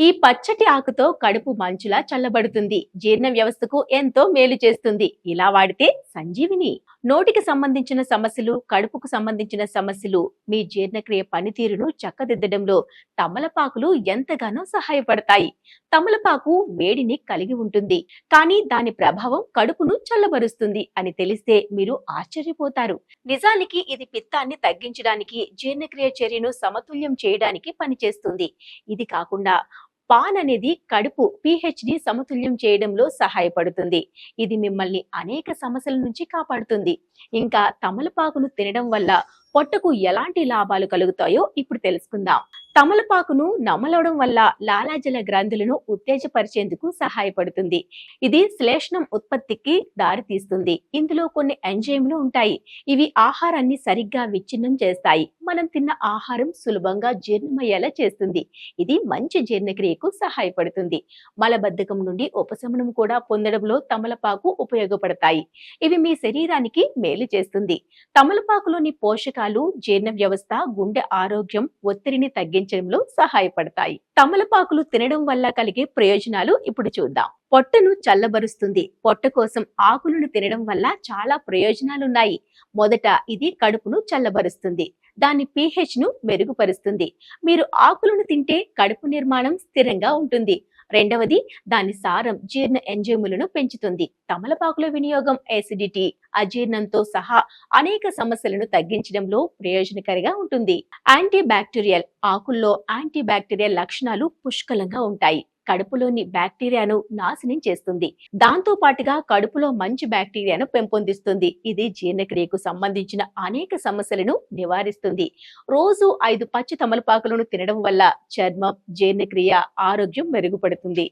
ఈ పచ్చటి ఆకుతో కడుపు మంచులా చల్లబడుతుంది. జీర్ణ వ్యవస్థకు ఎంతో మేలు చేస్తుంది. ఇలా వాడితే సంజీవిని. నోటికి సంబంధించిన సమస్యలు కడుపుకు సంబంధించిన సమస్యలు మీ జీర్ణక్రియ పనితీరును చక్కదిద్దడంలో తమలపాకులు ఎంతగానో సహాయపడతాయి. తమలపాకు వేడిని కలిగి ఉంటుంది. కానీ దాని ప్రభావం కడుపును చల్లబరుస్తుంది అని తెలిస్తే మీరు ఆశ్చర్యపోతారు. నిజానికి ఇది పిత్తాన్ని తగ్గించడానికి జీర్ణక్రియ చర్యను సమతుల్యం చేయడానికి పనిచేస్తుంది. ఇది కాకుండా పాన్ అనేది కడుపు pH ని సమతుల్యం చేయడంలో సహాయపడుతుంది. ఇది మిమ్మల్ని అనేక సమస్యల నుంచి కాపాడుతుంది. ఇంకా తమలపాకును తినడం వల్ల పొట్టకు ఎలాంటి లాభాలు కలుగుతాయో ఇప్పుడు తెలుసుకుందాం. తమలపాకును నమలవడం వల్ల లాలాజల గ్రంథులను ఉత్తేజపరిచేందుకు సహాయపడుతుంది. ఇది శ్లేష్ణం ఉత్పత్తికి దారితీస్తుంది. ఇందులో కొన్ని ఎంజైమ్లు ఉంటాయి. ఇవి ఆహారాన్ని సరిగ్గా విచ్ఛిన్నం చేస్తాయి. మనం తిన్న ఆహారం సులభంగా జీర్ణమయ్యేలా చేస్తుంది. ఇది మంచి జీర్ణక్రియకు సహాయపడుతుంది. మలబద్ధకం నుండి ఉపశమనం కూడా పొందడంలో తమలపాకు ఉపయోగపడతాయి. ఇవి మీ శరీరానికి మేలు చేస్తుంది. తమలపాకులోని పోషకాలు జీర్ణ వ్యవస్థ గుండె ఆరోగ్యం ఒత్తిడిని తగ్గించడంలో సహాయపడతాయి. తమలపాకులు తినడం వల్ల కలిగే ప్రయోజనాలు ఇప్పుడు చూద్దాం. పొట్టను చల్లబరుస్తుంది. పొట్ట కోసం ఆకులను తినడం వల్ల చాలా ప్రయోజనాలున్నాయి. మొదట ఇది కడుపును చల్లబరుస్తుంది. దాని pH ను మెరుగుపరుస్తుంది. మీరు ఆకులను తింటే కడుపు నిర్మాణం స్థిరంగా ఉంటుంది. రెండవది దాని సారం జీర్ణ ఎంజైములను పెంచుతుంది. తమలపాకుల వినియోగం ఎసిడిటీ అజీర్ణంతో సహా అనేక సమస్యలను తగ్గించడంలో ప్రయోజనకరంగా ఉంటుంది. యాంటీ బ్యాక్టీరియల్ ఆకుల్లో యాంటీ బ్యాక్టీరియల్ లక్షణాలు పుష్కలంగా ఉంటాయి. కడుపులోని బ్యాక్టీరియాను నాశనం చేస్తుంది. దాంతో పాటుగా కడుపులో మంచి బ్యాక్టీరియాను పెంపొందిస్తుంది. ఇది జీర్ణక్రియకు సంబంధించిన అనేక సమస్యలను నివారిస్తుంది. రోజు ఐదు పచ్చి తమలపాకులను తినడం వల్ల చర్మం జీర్ణక్రియ ఆరోగ్యం మెరుగుపడుతుంది.